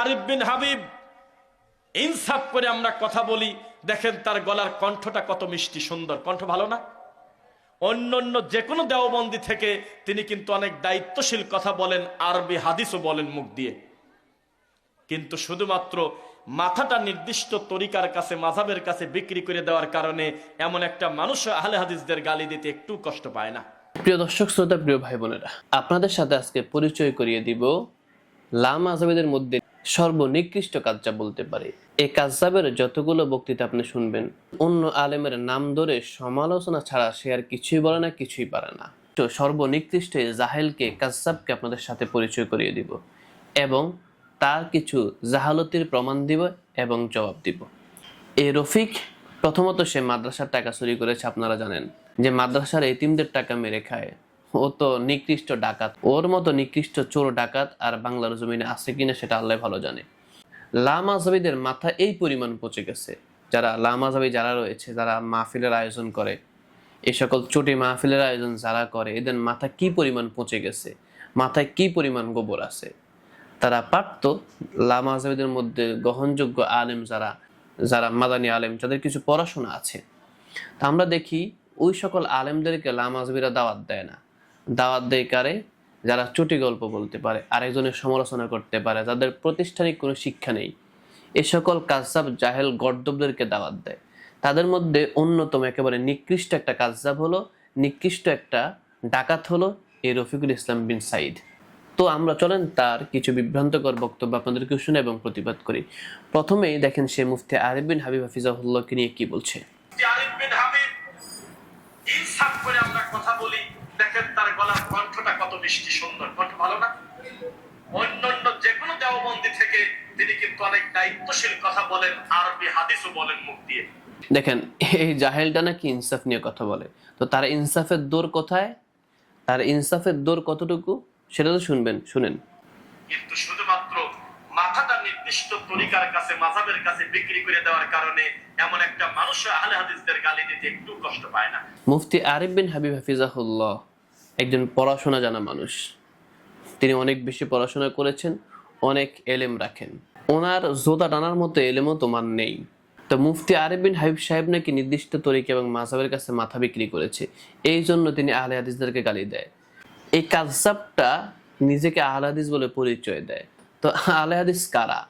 আরিফ বিন হাবিব, ইনসাফ করে আমরা কথা বলি, দেখেন তার গলার কণ্ঠটা কত মিষ্টি সুন্দর। কণ্ঠ ভালো না? অন্য অন্য যে কোনো দেওবন্দি থেকে তিনি কিন্তু অনেক দায়িত্বশীল কথা বলেন, আরবি হাদিসও বলেন মুখ দিয়ে। কিন্তু শুধুমাত্র মাথাটা নির্দিষ্ট তরিকার কাছে মাঝাবের কাছে বিক্রি করে দেওয়ার কারণে এমন একটা মানুষ আহলে হাদিসদের গালি দিতে একটু কষ্ট পায় না। প্রিয় দর্শক, শ্রোতা, প্রিয় ভাই বোনেরা আপনাদের সাথে আজকে পরিচয় করিয়ে দিব লাম আজাবিদের মধ্যে সর্বনিকৃষ্ট কাজটা বলতে পারে। এই কাজাবের যতগুলো বক্তৃতা আপনি শুনবেন, অন্য আলেমের নাম ধরে সমালোচনা ছাড়া সে আর কিছুই বলে না, কিছুই পারে না। তো সর্বনিকৃষ্ট জাহেলকে কাজাবকে আপনাদের সাথে পরিচয় করিয়ে দিব এবং তার কিছু জাহালতির প্রমাণ দিব এবং জবাব দিব। এ রফিক, প্রথমত সে মাদ্রাসার টাকা চুরি করেছে, আপনারা জানেন। যে মাদ্রাসার এতিমদের টাকা মেরে খায়। ও তো নিকৃষ্ট ডাকাত। ওর মতো নিকৃষ্ট চোর ডাকাত আর বাংলার জমিনে আছে কিনা সেটা আল্লাহ ভালো জানে। লামাজাবিদের মাথা এই পরিমাণ পচে গেছে। যারা লামাজাবি যারা রয়েছে, যারা মাহফিলের আয়োজন করে এই সকল চটি মাহফিলের আয়োজন যারা করে, এদের মাথা কি পরিমাণ পচে গেছে? মাথায় কি পরিমাণ গোবর আছে? তারা পারত লামাজাবিদের মধ্যে গ্রহণযোগ্য আলেম যারা যারা মাদানী আলেম, যাদের কিছু পড়াশোনা আছে। তা আমরা দেখি ওই সকল আলেমদেরকে লামাজবিরা দাওয়াত দেয় না। দাওয়াত দেয় কারে? যারা চটি গল্প বলতে পারে, আরেকজনের সমালোচনা করতে পারে, যাদের প্রাতিষ্ঠানিক কোনো শিক্ষা নেই। এ সকল কাজসাব জাহেল গর্দবদেরকে দাওয়াত দেয়। তাদের মধ্যে অন্যতম একেবারে নিকৃষ্ট একটা কাজসাব হলো, নিকৃষ্ট একটা ডাকাত হলো এই রফিকুল ইসলাম বিন সাইদ তো আমরা চলেন তার কিছু বিভ্রান্তকর বক্তব্য আপনাদেরকে শুনে এবং প্রতিবাদ করি। প্রথমেই দেখেন সে মুফতি আরিফ বিন হাবিব হাফিজাহুল্লাহকে নিয়ে কি বলছে। আরিফ বিন হাবিব, ইনসাফ করে আমরা কথা বলি। দেখেন তার গলার কণ্ঠটা কত মিষ্টি সুন্দর কণ্ঠ ভালো না? অন্যান্য যে কোনো দেওবন্দি থেকে তিনি কিন্তু অনেক দায়িত্বশীল কথা বলেন আরবি হাদিসও বলেন মুখ দিয়ে। দেখেন এই জাহেলটা নাকি ইনসাফ নিয়ে কথা বলে। তো তার ইনসাফের দৌড় কোথায়? তার ইনসাফের দৌড় কতটুকু? সেটা তো শুনবেন শুনেন। কিন্তু শুধুমাত্র মাথাটা নির্দিষ্ট তরিকার কাছে মাঝাবের কাছে বিক্রি করে দেওয়ার কারণে এমন একটা মানুষ আহলে হাদিসদের গালি দিতে একটু কষ্ট পায় না। মুফতি আরিফ বিন হাবিব হাফিজাহুল্লাহ একজন পড়াশোনা জানা মানুষ। তিনি অনেক বেশি পড়াশোনা করেছেন, অনেক এলেম রাখেন। ওনার জোতা টানার মতো এলেমও তোমার নেই। তো মুফতি আরিফ বিন হাবিব সাহেব নাকি নির্দিষ্ট তরিকা এবং মাঝাবের কাছে মাথা বিক্রি করেছে। এই জন্য তিনি আহলে হাদিসদেরকে গালি দেয়। এই কাজসাবটা নিজেকে আহলে হাদিস বলে পরিচয় দেয়। তো আহলে হাদিস কারা?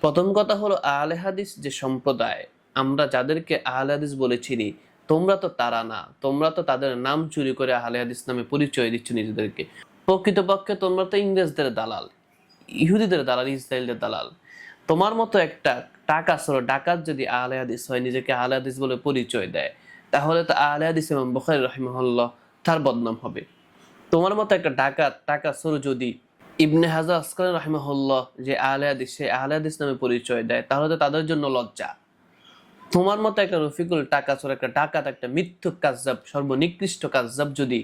প্রথম কথা হলো, আহলে হাদিস যে সম্প্রদায়, আমরা যাদেরকে আহলে হাদিস বলে চিনি তোমরা তো তারা না, তোমরা তো তাদের নাম চুরি করে আহলে হাদিস নামে পরিচয় দিচ্ছ নিজেদেরকে। প্রকৃতপক্ষে তোমরা তো ইংরেজদের দালাল, ইহুদিদের দালাল ইসরায়েলদের দালাল। তোমার মতো একটা টাকা সরো ডাকাত যদি আহলে হাদিস হয়, নিজেকে আহলে হাদিস বলে পরিচয় দেয়, তাহলে তো আহলে হাদিস ইমাম বখারি রহিমহল্লাহ তার বদনাম হবে। তোমার মতো একটা ডাকাত, টাকা সরো যদি ইবনে হাজার আসকার রহিমহল্লাহ যে আহলে হাদিস, সে আহলে হাদিস নামে পরিচয় দেয়, তাহলে তো তাদের জন্য লজ্জা। তোমার মতো একটা রফিকুল টাকা চোর, একটা ডাকাত, একটা মিথ্যুক কাজজাব, সর্বনিকৃষ্ট কাজাব যদি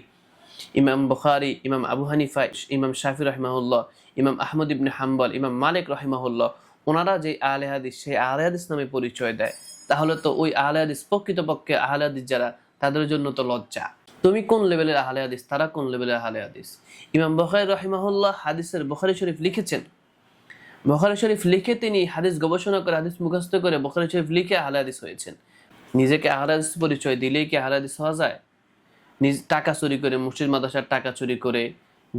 ইমাম বখারি, ইমাম আবু হানিফা, ইমাম শাফি রহমাহুল্লাহ, ইমাম আহমদ ইবনে হাম্বল, ইমাম মালিক রহিমাহুল্লাহ, ওনারা যে আহলে হাদিস, সেই আহলে হাদিস নামে পরিচয় দেয়। তাহলে তো ওই আহলে হাদিস প্রকৃতপক্ষে আহলে হাদিস যারা, তাদের জন্য তো লজ্জা। তুমি কোন লেভেলের আহলে হাদিস? তারা কোন লেভেলের আহলে হাদিস? ইমাম বখারি রহিমাহুল্লাহ হাদিসের বখারি শরীফ লিখেছেন? বখারি শরীফ লিখে তিনি হাদিস গবেষণা করে, হাদিস মুখস্থ করে বখারি শরীফ লিখে আহলে হয়েছেন। নিজেকে আহলে পরিচয় দিলেই কি আহলে হওয়া যায়? নিজ টাকা চুরি করে মুর্শিদ মাদ্রাসার টাকা চুরি করে,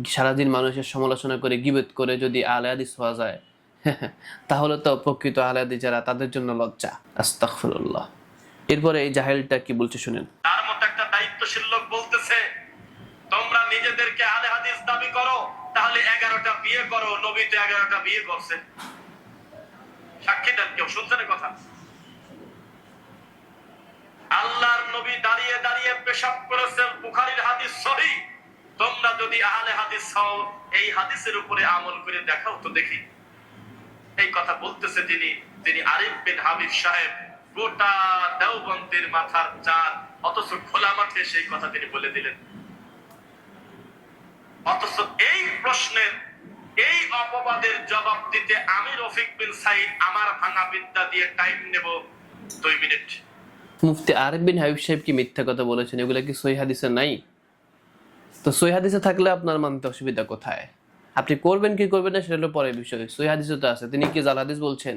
সারাদিন মানুষের সমালোচনা করে, গিবেত করে যদি আহলে হওয়া যায়, তাহলে তো প্রকৃত আহলে যারা, তাদের জন্য লজ্জা। আস্তাগফিরুল্লাহ। এরপরে এই জাহেলটা কি বলছে শুনেন। তার মতো একটা দায়িত্বশীল লোক বলতেছে তোমরা নিজেদেরকে আলে হাদিস দাবি করো, তাহলে এগারোটা বিয়ে করো, নবী তো এগারোটা বিয়ে করছে। সাক্ষী দেন কেউ, শুনছেন কথা? আল্লাহর নবী দাঁড়িয়ে দাঁড়িয়ে পেশাব করেছেন, বুখারীর হাদিস সহি। তোমরা যদি আহলে হাদিস হও, এই হাদিসের উপরে আমল করে দেখাও তো দেখি। এই কথা বলতেছে তিনি তিনি আরিফ বিন হাবিব সাহেব। গোটা দেওবন্দির মাথার চাঁদ, অথচ খোলা মাঠে সেই কথা তিনি বলে দিলেন। অথচ এই প্রশ্নের, এই অপবাদের জবাব দিতে আমি রফিক বিন সাইদ আমার ভাঙা বিদ্যা দিয়ে টাইম নেব দুই মিনিট। মুফতি বিন হাবিব সাহেব কি মিথ্যা কথা বলেছেন? এগুলো কি সহি হাদিসে নাই? তো সহি হাদিসে থাকলে আপনার মানতে অসুবিধা কোথায়? আপনি করবেন কি করবেন না সেটা হলো পরের বিষয়। সই হাদিসও তো আছে। তিনি কি জাল হাদিস বলছেন?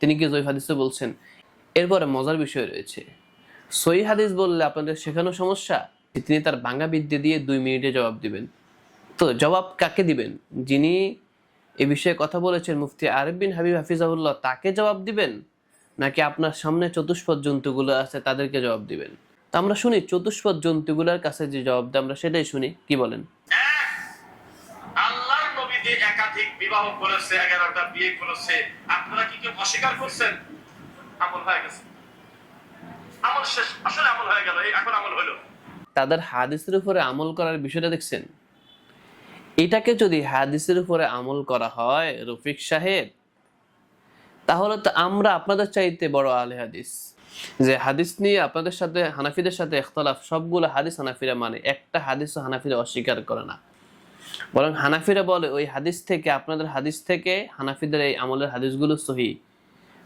তিনি কি জয়ীফ হাদিসও বলছেন? এরপরে মজার বিষয় রয়েছে। সই হাদিস বললে আপনাদের শেখানো সমস্যা? তিনি তার ভাঙা বিদ্যে দিয়ে দুই মিনিটে জবাব দিবেন। তো জবাব কাকে দিবেন? যিনি এ বিষয়ে কথা বলেছেন মুফতি আরিফ বিন হাবিব হাফিজাহুল্লাহ তাকে জবাব দিবেন? নাকি আপনার সামনে চতুষ্পদ জন্তুগুলো আছে তাদেরকে জবাব দিবেন? তো আমরা শুনি চতুষ্পদ জন্তুগুলোর কাছে যে জবাব দেয় আমরা সেটাই শুনি। কি বলেন? একাধিক বিবাহ করেছে এগারোটা বিয়ে করেছে আপনারা কি কেউ অস্বীকার করছেন? আমল হয়ে গেছে। আমল শেষ আসলে আমল হয়ে গেল এই এখন আমল হলো। তাদের হাদিসের উপরে আমল করার বিষয়টা দেখছেন? এটাকে যদি হাদিসের উপরে আমল করা হয়, রফিক সাহেব, তাহলে তো আমরা আপনাদের চাইতে বড় আলে হাদিস। যে হাদিস নিয়ে আপনাদের সাথে, হানাফিদের সাথে ইখতলাফ, সবগুলো হাদিস হানাফিরা মানে একটা হাদিসও হানাফিরা অস্বীকার করে না। বরং হানাফিরা বলে, ওই হাদিস থেকে, আপনাদের হাদিস থেকে হানাফিদের এই আমলের হাদিসগুলো সহি।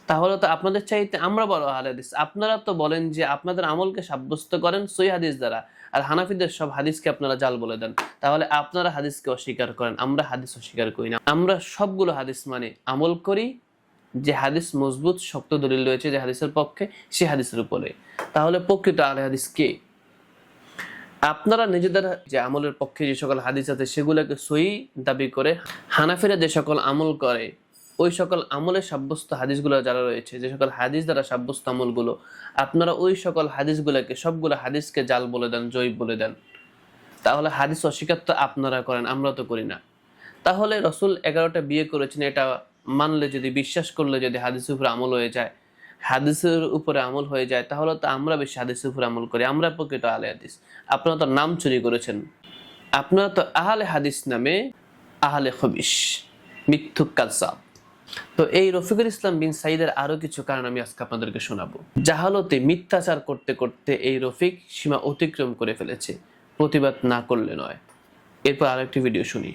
তাহলে তো আপনাদের চাইতে আমরা বড় আহলে হাদিস। আপনারা তো বলেন যে, আপনাদের আমলকে সাব্যস্ত করেন সই হাদিস দ্বারা। আর হানাফিদের সব হাদিসকে আপনারা জাল বলে দেন। তাহলে আপনারা হাদিসকে অস্বীকার করেন, আমরা হাদিস অস্বীকার করি না। আমরা সবগুলো হাদিস মানে আমল করি, যে হাদিস মজবুত, শক্ত দলিল রয়েছে যে হাদিসের পক্ষে, সে হাদিসের উপরে। তাহলে প্রকৃত আলে হাদিস কে? আপনারা নিজেদের যে আমলের পক্ষে যে সকল হাদিস আছে, সেগুলোকে সই দাবি করে হানাফিরা যে সকল আমল করে ওই সকল আমলের সাব্যস্ত হাদিসগুলো যারা রয়েছে, যে সকল হাদিস দ্বারা সাব্যস্ত আমলগুলো, আপনারা ওই সকল হাদিসগুলোকে, সবগুলো হাদিসকে জাল বলে দেন, জয়ীব বলে দেন। তাহলে হাদিস অস্বীকার তো আপনারা করেন, আমরা তো করি না। তাহলে রসুল এগারোটা বিয়ে করেছেন, এটা মানলে, যদি বিশ্বাস করলে যদি হাদিসের উপরে আমল হয়ে যায়, হাদিসের উপরে আমল হয়ে যায়, তাহলে তো আমরা বেশি হাদিসের উপরে আমল করি, আমরা প্রকৃত আলে হাদিস। আপনারা তো নাম চুরি করেছেন। আপনারা তো আহলে হাদিস নামে আহলে খবিস মিথ্যুক কাজাব তো এই রফিকুল ইসলাম বিন সাইদের আরও কিছু কারণ আমি আজকে আপনাদেরকে শোনাবো। জাহালতে মিথ্যাচার করতে করতে এই রফিক সীমা অতিক্রম করে ফেলেছে। প্রতিবাদ না করলে নয়। এরপর আরও আরেকটি ভিডিও শুনি।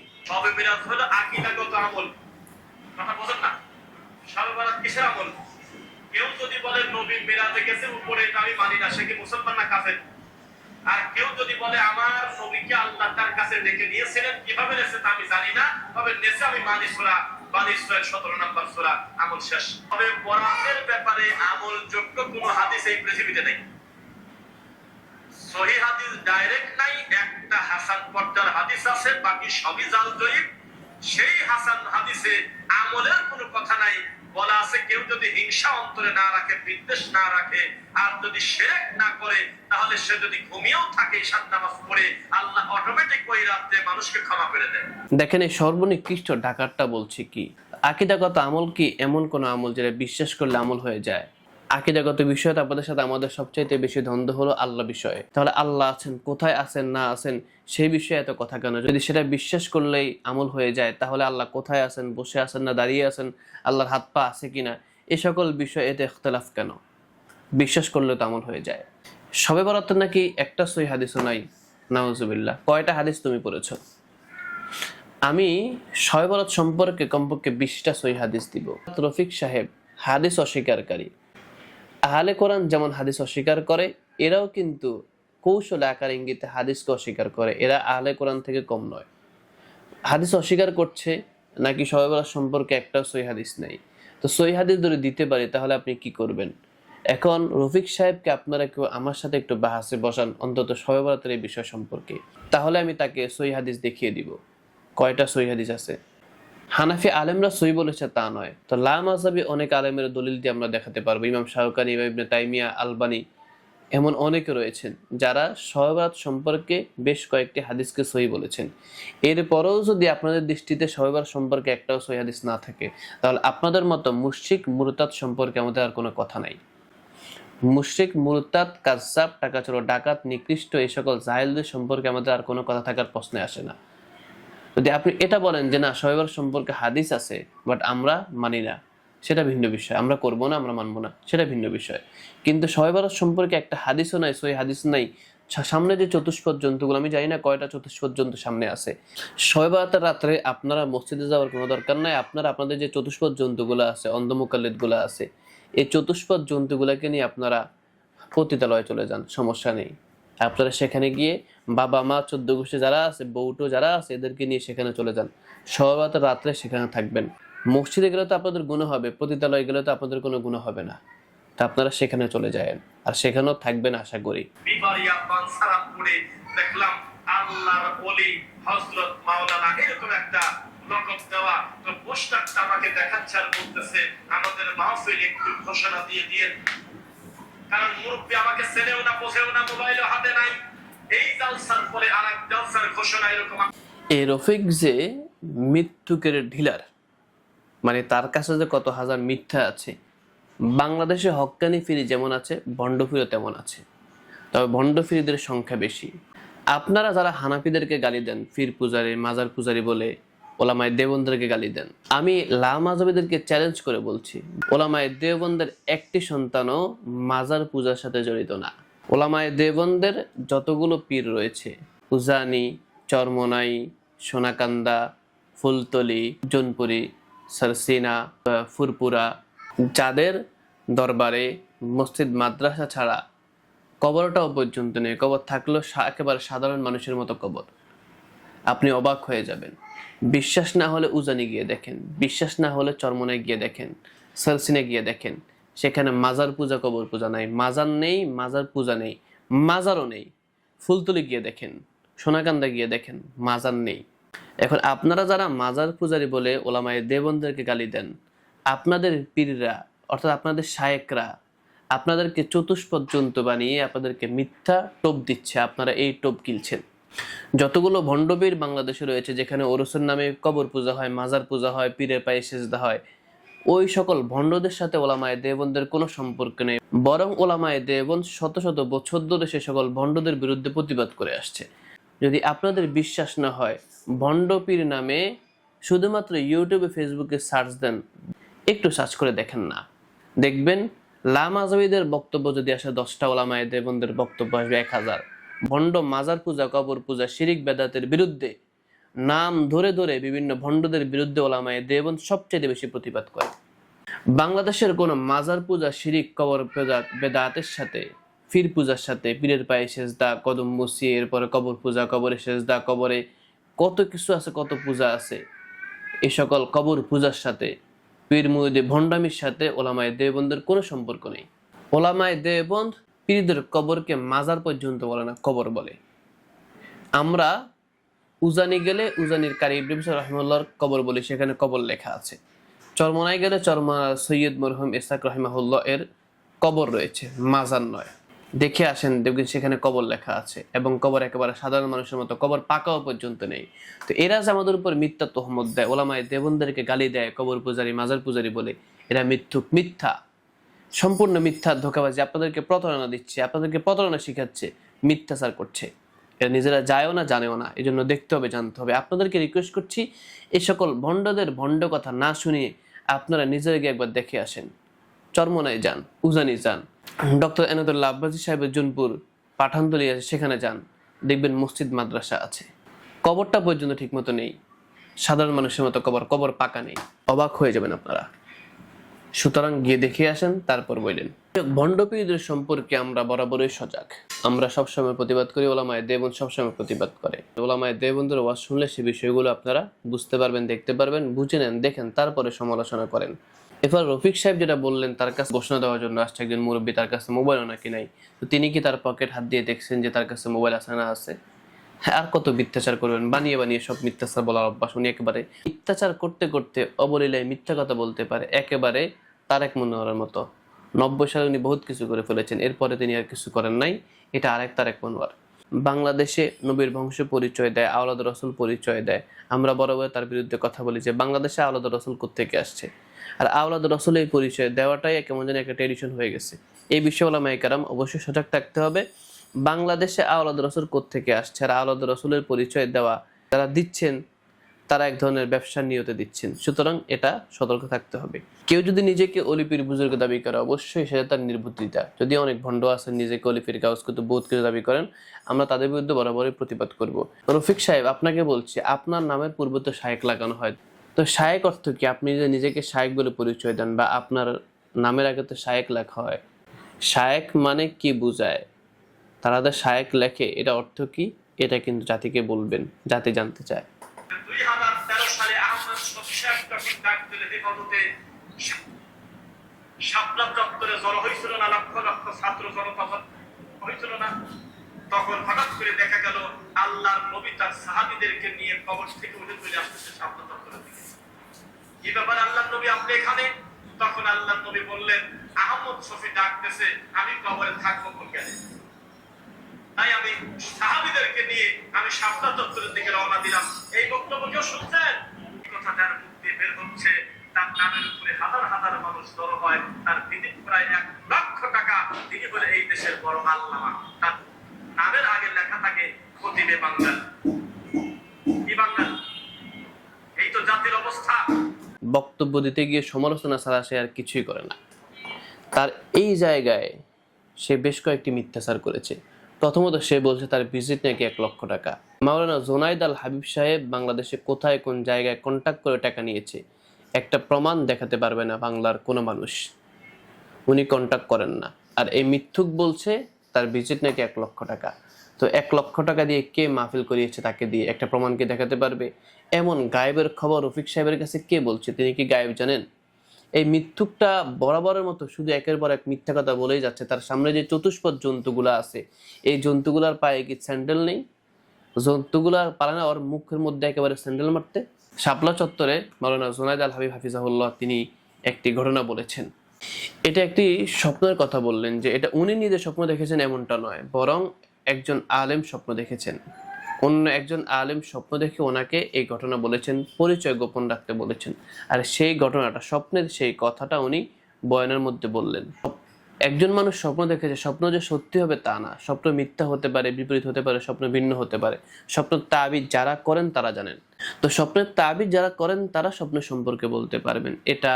কেউ যদি বলে নবী গেছে, উপরে আমি মানি না, সে কি মুসলমান না কাফের? আর কেউ যদি বলে, আমার নবীকে আল্লাহ তার কাছে ডেকে নিয়েছিলেন কীভাবে নেছে তা আমি জানি না। তবে নেছে আমি মানি সূরা বানি সূরা 17 নম্বর সূরা আমল শেষ। তবে বরাতের ব্যাপারে আমল যোগ্য কোনো হাদিস এই পৃথিবীতে নেই। সহি হাদিস ডাইরেক্ট নাই, একটা হাসান পর্দার হাদিস আছে, বাকি সবই জাল জয়ীব। সেই হাসান হাদিসে আমলের কোনো কথা নাই। বলা আছে, কেউ যদি হিংসা অন্তরে না রাখে, বিদ্বেষ না রাখে, আর যদি শেরেক না করে, তাহলে সে যদি ঘুমিয়েও থাকে ঈশান নামাজ পড়ে, আল্লাহ অটোমেটিক ওই রাত্রে মানুষকে ক্ষমা করে দেয়। দেখেন, এই সর্বনিকৃষ্ট ডাকাতটা বলছে কি? আকিদাগত আমল কি এমন কোন আমল যেটা বিশ্বাস করলে আমল হয়ে যায়? আকিদাগত বিষয়টা আপনাদের সাথে আমাদের সবচাইতে বেশি দ্বন্দ্ব হলো আল্লাহ বিষয়ে। তাহলে আল্লাহ আছেন, কোথায় আছেন, না আছেন, সেই বিষয়ে এত কথা কেন? যদি সেটা বিশ্বাস করলেই আমল হয়ে যায়, তাহলে আল্লাহ কোথায় আছেন, বসে আছেন, না দাঁড়িয়ে আছেন, আল্লাহর হাত পা আছে কিনা, এ সকল বিষয়ে এতে ইখতলাফ কেন? বিশ্বাস করলে তো আমল হয়ে যায়। সবে বরাতের নাকি একটা সই হাদিসও নাই? নাউজুবিল্লাহ। কয়টা হাদিস তুমি পড়েছো? আমি শয়বরত সম্পর্কে কমপক্ষে বিশটা সই হাদিস দিব। রফিক সাহেব, হাদিস অস্বীকারী। আহলে কোরআন যেমন হাদিস অস্বীকার করে, এরাও কিন্তু কৌশল আকার ইঙ্গিতে হাদিসকে অস্বীকার করে। এরা আহলে কোরআন থেকে কম নয়। হাদিস অস্বীকার করছে নাকি শয়বরাত সম্পর্কে একটাও সই হাদিস নেই। তো সই হাদিস ধরে দিতে পারি, তাহলে আপনি কি করবেন? এখন রফিক সাহেবকে আপনারা কেউ আমার সাথে একটু বাহাসে বসান, অন্তত শয়বরাতের এই বিষয় সম্পর্কে। তাহলে আমি তাকে সই হাদিস দেখিয়ে দিব। কয়টা সই হাদিস আছে? হানাফি আলেমরা সই বলেছে তা নয়। তো লা মাজাবি অনেক আলেমের দলিল দিয়ে আমরা দেখাতে পারব। ইমাম শাহকানি ইমাম ইবনে তাইমিয়া, আলবানি এমন অনেকে রয়েছেন যারা শহবাত সম্পর্কে বেশ কয়েকটি হাদিসকে সহি বলেছেন। এরপরেও যদি আপনাদের দৃষ্টিতে শহবার সম্পর্কে একটাও সহি হাদিস না থাকে, তাহলে আপনাদের মতো মুশিক মুরতাদ সম্পর্কে আমাদের আর কোনো কথা নাই। মুশরিক মুরতাদ, কাজ্জাব, টাকাচোর, ডাকাত, নিকৃষ্ট এই সকল জাহেলদের সম্পর্কে আমাদের আর কোনো কথা থাকার প্রশ্নে আসে না। যদি আপনি এটা বলেন যে না শৈবার সম্পর্কে হাদিস আছে বাট আমরা মানি না, সেটা ভিন্ন বিষয়। আমরা করব না, আমরা মানবো না, সেটা ভিন্ন বিষয়। কিন্তু শৈবার সম্পর্কে একটা হাদিসও নাই সই হাদিস নাই। সামনে যে চতুষ্পদ জন্তুগুলো, আমি জানি না কয়টা চতুষ্পদ জন্তু সামনে আছে। শৈবাতের রাত্রে আপনারা মসজিদে যাওয়ার কোনো দরকার নাই, আপনারা আপনাদের যে চতুষ্পদ জন্তুগুলো আছে, অন্ধমুকাল্লিদগুলো আছে, এই চতুষ্পদ জন্তুগুলোকে নিয়ে আপনারা পতিতালয়ে চলে যান, সমস্যা নেই। আপনারা সেখানে গিয়ে বাবা মা চোদ্দ গোষ্ঠী যারা আছে, বউটো যারা আছে, এদেরকে নিয়ে সেখানে চলে যান। সবাই রাত্রে সেখানে থাকবেন। মসজিদে গেলে তো আপনাদের গুণ হবে, পতিতালয়ে গেলে তো আপনাদের কোনো গুণ হবে না। তা আপনারা সেখানে চলে যায় আর সেখানেও থাকবেন আশা করি। দেখলাম আল্লাহর আমাদের মাহফিল একটু ঘোষণা দিয়ে দিয়ে কারণ মুরব্বী আমাকে চেনেও না, বোঝেও না, মোবাইলও হাতে নাই। এই জালসার পরে আর এক জালসার ঘোষণা এরকম এই রফিক যে মৃত্যুকের ঢিলার মানে তার কাছে যে কত হাজার মিথ্যা আছে, বাংলাদেশে হক্কানি ফিরি যেমন আছে ভণ্ডফিরও তেমন আছে। তবে ভণ্ডফিরিদের সংখ্যা বেশি। আপনারা যারা হানাফিদেরকে গালি দেন ফির পূজারি মাজার পূজারি বলে ওলামায় দেবন্দেরকে গালি দেন। আমি লামাজবিদেরকে চ্যালেঞ্জ করে বলছি, ওলামায় দেবন্দের একটি সন্তানও মাজার পূজার সাথে জড়িত না। ওলামায় দেবন্দের যতগুলো পীর রয়েছে, উজানি, চরমনাই, সোনাকান্দা, ফুলতলি, জনপুরি, সরসিনা ফুরপুরা, যাদের দরবারে মসজিদ, মাদ্রাসা ছাড়া কবরটাও পর্যন্ত নেই। কবর থাকলেও একেবারে সাধারণ মানুষের মতো কবর। আপনি অবাক হয়ে যাবেন। বিশ্বাস না হলে উজানি গিয়ে দেখেন। বিশ্বাস না হলে চরমনায় গিয়ে দেখেন। সালসিনে গিয়ে দেখেন। সেখানে মাজার পূজা, কবর পূজা নাই। মাজার নেই, মাজার পূজা নেই। মাজারও নেই। ফুলতলি গিয়ে দেখেন। সোনাকান্দা গিয়ে দেখেন। মাজার নেই। এখন আপনারা যারা মাজার পূজারি বলে ওলামায় দেবনদেরকে গালি দেন, আপনাদের পীররা, অর্থাৎ আপনাদের শায়েকরা, আপনাদেরকে চতুষ্পদ জন্তু বানিয়ে আপনাদেরকে মিথ্যা টোপ দিচ্ছে, আপনারা এই টোপ গিলছেন। যতগুলো ভণ্ডবীর বাংলাদেশে রয়েছে, যেখানে ওরসের নামে কবর পূজা হয়, মাজার পূজা হয়, পীরের পায়ে সেজদা হয়, ওই সকল ভণ্ডদের সাথে ওলামায় দেবনদের কোনো সম্পর্ক নেই। বরং ওলামায় দেবন শত শত বছর ধরে সে সকল ভণ্ডদের বিরুদ্ধে প্রতিবাদ করে আসছে। যদি আপনাদের বিশ্বাস না হয় ভণ্ডপীর নামে শুধুমাত্র ইউটিউবে, ফেসবুকে সার্চ দেন, একটু সার্চ করে দেখেন না। দেখবেন লামাজবিদের বক্তব্য যদি আসে, দশটা ওলামায় দেবনদের বক্তব্য আসবে এক হাজার। ভণ্ড মাজার পূজা, কবর পূজা, শিরিক বেদাতের বিরুদ্ধে নাম ধরে ধরে বিভিন্ন ভণ্ডদের বিরুদ্ধে ওলামায় দেবন সবচেয়ে বেশি প্রতিবাদ করে। বাংলাদেশের কোনো মাজার পূজা, শিরিক, কবর পূজা বেদাতের সাথে, ফির পূজার সাথে পীরের পায়ে সেজদা, কদম মুসিয়ে এরপরে কবর পূজা, কবরে সেজদা, কবরে কত কিছু আছে, কত পূজা আছে, এ সকল কবর পূজার সাথে, পীর মুহিদি ভণ্ডামির সাথে ওলামায় দেবন্দের কোনো সম্পর্ক নেই। ওলামায় দেবন্দ পীরদের কবরকে মাজার পর্যন্ত বলে না, কবর বলে। আমরা উজানি গেলে উজানির কারি ইব্রাহিম সাহেব রহমুল্লাহর কবর বলি, সেখানে কবর লেখা আছে। চরমনায় গেলে চরমনা সৈয়দ মরহম ইসাক রহিমাহুল্লাহ এর কবর রয়েছে, মাজার নয়। দেখে আসেন, দেখবেন সেখানে কবর লেখা আছে এবং কবর একেবারে সাধারণ মানুষের মতো, কবর পাকাও পর্যন্ত নেই। তো এরা যে আমাদের উপর মিথ্যা তহমত দেয়, ওলামায় দেবনদেরকে গালি দেয়, কবর পূজারি, মাজার পূজারি বলে, এরা মিথ্যুক, মিথ্যা। সম্পূর্ণ মিথ্যা ধোকাবাজি আপনাদেরকে প্রতারণা দিচ্ছে, আপনাদেরকে প্রতারণা শিখাচ্ছে, মিথ্যাচার করছে। এরা নিজেরা যায়ও না, জানেও না এই জন্য দেখতে হবে, জানতে হবে। আপনাদেরকে রিকোয়েস্ট করছি এই সকল ভণ্ডদের ভণ্ড কথা না শুনিয়ে আপনারা নিজেরা গিয়ে একবার দেখে আসেন। চরমনায় যান, উজানি যান। ডক্টর এনাদুল্লাহ আব্বাসী সাহেবের জুনপুর পাঠানতলি আছে, সেখানে যান। দেখবেন মসজিদ, মাদ্রাসা আছে। কবরটা পর্যন্ত ঠিকমতো নেই। সাধারণ মানুষের মতো কবর কবর পাকা নেই। অবাক হয়ে যাবেন আপনারা। সুতরাং গিয়ে দেখে আসেন, তারপর বললেন ভণ্ডপীরদের সম্পর্কে আমরা বরাবরই সজাগ। আমরা সবসময় প্রতিবাদ করি, ওলামায় দেবন সবসময় প্রতিবাদ করে। ওলামায় দেবনদের ওয়াজ শুনলে সে বিষয়গুলো আপনারা বুঝতে পারবেন, দেখতে পারবেন, বুঝে নেন, দেখেন, তারপরে সমালোচনা করেন। এবার রফিক সাহেব যেটা বললেন, তার কাছে ঘোষণা দেওয়ার জন্য আসছে একজন মুরব্বী, তার কাছে মোবাইলও নাকি নাই। তো তিনি কি তার পকেট হাত দিয়ে দেখছেন যে তার কাছে মোবাইল আছে না আছে? আর কত মিথ্যাচার করবেন? বানিয়ে বানিয়ে সব মিথ্যাচার বলার অভ্যাস উনি একেবারে মিথ্যাচার করতে করতে অবলীলায় মিথ্যা কথা বলতে পারে একেবারে তার তারেক মনোহরের মতো। নব্বই সালে উনি বহুত কিছু করে ফেলেছেন, এরপরে তিনি আর কিছু করেন নাই। এটা আরেক তার তারেক মনোয়ার বাংলাদেশে নবীর বংশ পরিচয় দেয়, আওলাদ রসুল পরিচয় দেয়। আমরা বরাবর তার বিরুদ্ধে কথা বলি যে বাংলাদেশে আওলাদ রসুল থেকে আসছে? আর আওলাদ রসুল এই পরিচয় দেওয়াটাই কেমন যেন একটা ট্রেডিশন হয়ে গেছে। এই বিষয়ে ওলামাই কারাম অবশ্যই সজাগ থাকতে হবে। বাংলাদেশে আওলাদ রসুল থেকে আসছে? আর আওলাদ রসুলের পরিচয় দেওয়া যারা দিচ্ছেন, তারা এক ধরনের ব্যবসার নিয়তে দিচ্ছেন। সুতরাং এটা সতর্ক থাকতে হবে। কেউ যদি নিজেকে অলিপির বুজুর্গ দাবি করে, অবশ্যই সেটা তার নির্বুদ্ধিতা। যদি অনেক ভণ্ড আছেন, নিজেকে অলিপির কাগজ কিন্তু বহুত কিছু দাবি করেন, আমরা তাদের বিরুদ্ধে বরাবরই প্রতিবাদ করব। রফিক সাহেব, আপনাকে বলছি, আপনার নামের পূর্বে তো শায়েক লাগানো হয়। তো শায়েক অর্থ কি? আপনি যে নিজেকে শায়েক বলে পরিচয় দেন বা আপনার নামের আগে তো শায়েক লেখা হয়। শায়েক মানে কি বুঝায়? তারাদের শায়েক লেখে এটা অর্থ কি? এটা কিন্তু জাতিকে বলবেন, জাতি জানতে চায়। দেখা গেল, আল্লাহর কবর থেকে এখানে? তখন আল্লাহ নবী বললেন, আহমদ শফি আমি কবরে থাকব কোন তাই আমি সাহাবিদেরকে নিয়ে আমি সাবনা চত্বরের দিকে রওনা দিলাম। এই বক্তব্য কেউ শুনছেন? মুক্তি বের হচ্ছে। তার নামের উপরে হাজার হাজার মানুষ জড়ো হয়। তার দিনে প্রায় এক লক্ষ টাকা তিনি বলে এই দেশের বড় আল্লামা। তার নামের আগে লেখা থাকে, খতিবে কি এই তো জাতির অবস্থা। বক্তব্য দিতে গিয়ে সমালোচনা ছাড়া সে আর কিছুই করে না। তার এই জায়গায় সে বেশ কয়েকটি মিথ্যাচার করেছে। প্রথমত সে বলছে তার ভিজিট নাকি এক লক্ষ টাকা। মাওলানা জোনাইদ আল হাবিব সাহেব বাংলাদেশে কোথায় কোন জায়গায় কন্ট্যাক্ট করে টাকা নিয়েছে, একটা প্রমাণ দেখাতে পারবে না বাংলার কোনো মানুষ। উনি কন্ট্যাক্ট করেন না। আর এই মিথ্যুক বলছে তার ভিজিট নাকি এক লক্ষ টাকা। তো এক লক্ষ টাকা দিয়ে কে মাহফিল করিয়েছে তাকে দিয়ে একটা প্রমাণকে দেখাতে পারবে? এমন গায়েবের খবর রফিক সাহেবের কাছে কে বলছে? তিনি কি গায়েব জানেন? এই মিথ্যুকটা বরাবরের মতো শুধু একের পর এক মিথ্যা কথা বলেই যাচ্ছে। তার সামনে যে চতুষ্পদ জন্তুগুলো আছে, এই জন্তুগুলার পায়ে কি স্যান্ডেল নেই? জন্তুগুলার পারে না, ওর মুখের মধ্যে একেবারে স্যান্ডেল মারতে। শাপলা চত্বরে মাওলানা জোনায়দ আল হাবিব হাফিজাহুল্লাহ তিনি একটি ঘটনা বলেছেন। এটা একটি স্বপ্নের কথা বললেন যে, এটা উনি নিজে স্বপ্ন দেখেছেন এমনটা নয়, বরং একজন আলেম স্বপ্ন দেখেছেন। অন্য একজন আলেম স্বপ্ন দেখে ওনাকে এই ঘটনা বলেছেন, পরিচয় গোপন রাখতে বলেছেন। আর সেই ঘটনাটা, স্বপ্নের সেই কথাটা উনি বয়ানের মধ্যে বললেন। একজন মানুষ স্বপ্ন দেখেছে স্বপ্ন যে সত্যি হবে তা না। স্বপ্ন মিথ্যা হতে পারে, বিপরীত হতে পারে, স্বপ্ন ভিন্ন হতে পারে। স্বপ্ন তাবিজ যারা করেন তারা জানেন। তো স্বপ্নের তাবিজ যারা করেন তারা স্বপ্ন সম্পর্কে বলতে পারবেন। এটা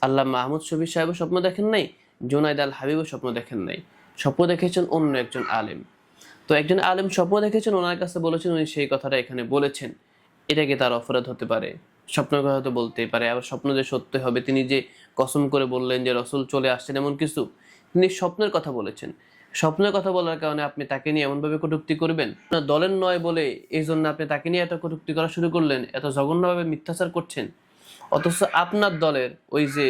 আল্লাহ মাহমুদ শফি সাহেবও স্বপ্ন দেখেন নাই, জোনাইদ আল হাবিবও স্বপ্ন দেখেন নাই। স্বপ্ন দেখেছেন অন্য একজন আলেম। তো একজন আলেম স্বপ্ন দেখেছেন, ওনার কাছে বলেছেন, উনি সেই কথাটা এখানে বলেছেন। এটাকে তার অপরাধ হতে পারে। স্বপ্নের কথা তো বলতেই পারে, আবার স্বপ্ন যে সত্য হবে, তিনি যে কসম করে বললেন যে রসুল চলে আসছেন, এমন কিছু। তিনি স্বপ্নের কথা বলেছেন। স্বপ্নের কথা বলার কারণে আপনি তাকে নিয়ে এমনভাবে কটূক্তি করবেন? না, দলের নয় বলে এই জন্য আপনি তাকে নিয়ে এত কটুক্তি করা শুরু করলেন, এত জঘন্যভাবে মিথ্যাচার করছেন? অথচ আপনার দলের ওই যে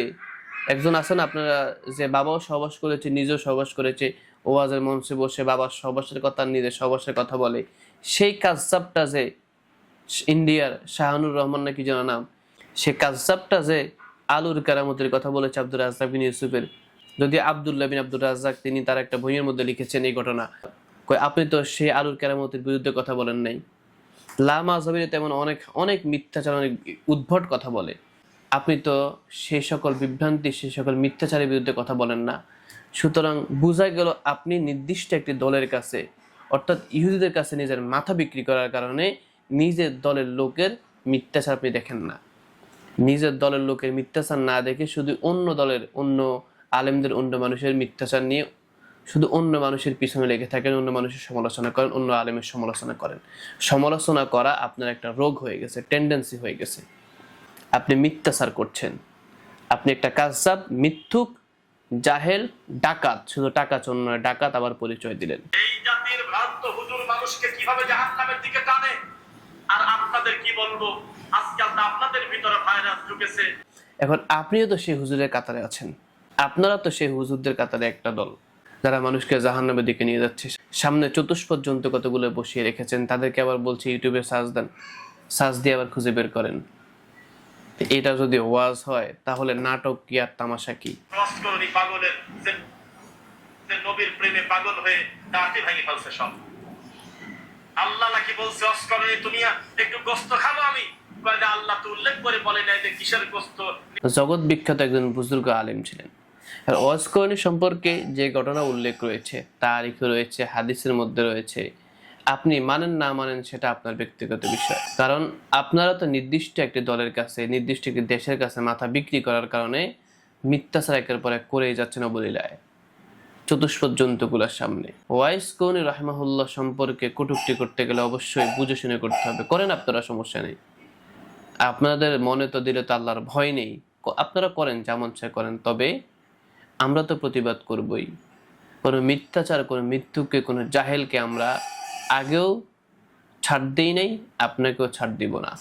একজন আছেন, আপনারা যে বাবাও সহবাস করেছে, নিজেও সহবাস করেছে ওয়াজের মঞ্চে বসে বাবার সহবাসের কথা, নিজের সহবাসের কথা বলে। সেই কাজসাবটা যে ইন্ডিয়ার শাহানুর রহমান নাকি যেন নাম সে কাজসাবটা যে আলুর কারামতের কথা বলেছে আব্দুল রাজ্জাক বিন ইউসুফের। যদি আবদুল্লাহ বিন আব্দুল রাজ্জাক তিনি তার একটা বইয়ের মধ্যে লিখেছেন এই ঘটনা কই আপনি তো সেই আলুর কেরামতের বিরুদ্ধে কথা বলেন নাই। লামা জবিরে তেমন অনেক অনেক মিথ্যাচার, অনেক উদ্ভট কথা বলে। আপনি তো সেই সকল বিভ্রান্তি, সেই সকল মিথ্যাচারের বিরুদ্ধে কথা বলেন না। সুতরাং বোঝা গেল আপনি নির্দিষ্ট একটি দলের কাছে, অর্থাৎ ইহুদিদের কাছে নিজের মাথা বিক্রি করার কারণে নিজের দলের লোকের মিথ্যাচার আপনি দেখেন না। নিজের দলের লোকের মিথ্যাচার না দেখে শুধু অন্য দলের, অন্য আলেমদের, অন্য মানুষের মিথ্যাচার নিয়ে শুধু অন্য মানুষের পিছনে লেগে থাকেন, অন্য মানুষের সমালোচনা করেন, অন্য আলেমের সমালোচনা করেন। সমালোচনা করা আপনার একটা রোগ হয়ে গেছে টেন্ডেন্সি হয়ে গেছে। আপনি মিথ্যাচার করছেন। আপনি একটা কাজসাব মিথ্যুক জাহেল ডাকাত শুধু টাকা চোর নয় ডাকাত আবার পরিচয় দিলেন। এই জাতির ভ্রান্ত হুজুর মানুষকে কীভাবে জাহান্নামের দিকে টানে? আর আপনাদের কি বলব? আজকাল তো আপনাদের ভিতরে ভাইরাস ঢুকেছে। এখন আপনিও তো সেই হুজুরের কাতারে আছেন। আপনারা তো সেই হুজুরদের কাতারে একটা দল। যারা মানুষকে জাহান্নামের দিকে নিয়ে যাচ্ছে। সামনে চতুষ্পদ জন্তু কতগুলো বসিয়ে রেখেছেন তাদেরকে আবার বলছে ইউটিউবে সার্চ দেন। সার্চ দিয়ে আবার খুঁজে বের করেন। এটা যদি ওয়াজ হয় তাহলে নাটক কি আর তামাশা কি? পাগলের নবীর প্রেমে পাগল হয়ে দাঁতি ভেঙে ফেলছে সব। আল্লাহ নাকি বলছে অস্করণী তুমি একটু গোস্ত খাব আমি? আল্লাহ তো উল্লেখ করে বলে নাই যে কিসের গোস্ত? জগৎ বিখ্যাত একজন বুজুর্গ আলেম ছিলেন। আর ওয়াজকরণী সম্পর্কে যে ঘটনা উল্লেখ রয়েছে তারিখে রয়েছে হাদিসের মধ্যে রয়েছে আপনি মানেন না মানেন সেটা আপনার ব্যক্তিগত বিষয়। কারণ আপনারা তো নির্দিষ্ট একটি দলের কাছে, নির্দিষ্ট একটি দেশের কাছে মাথা বিক্রি করার কারণে মিথ্যাচার একের পর এক করেই যাচ্ছেন অবলীলায়। চতুষ্পদ জন্তুগুলোর সামনে। ওয়াইস কৌনি রাহমাহুল্লাহ সম্পর্কে কটুক্তি করতে গেলে অবশ্যই বুঝে শুনে করতে হবে। করেন আপনারা, সমস্যা নেই। আপনাদের মনে তো দিলে তো আল্লাহর ভয় নেই। আপনারা করেন যেমন সে করেন, তবে আমরা তো প্রতিবাদ করবই। কোনো মিথ্যাচার, কোনো মৃত্যুকে, কোনো জাহেলকে আমরা আগেও ছাড় দিই নাই আপনাকেও ছাড় দিব না।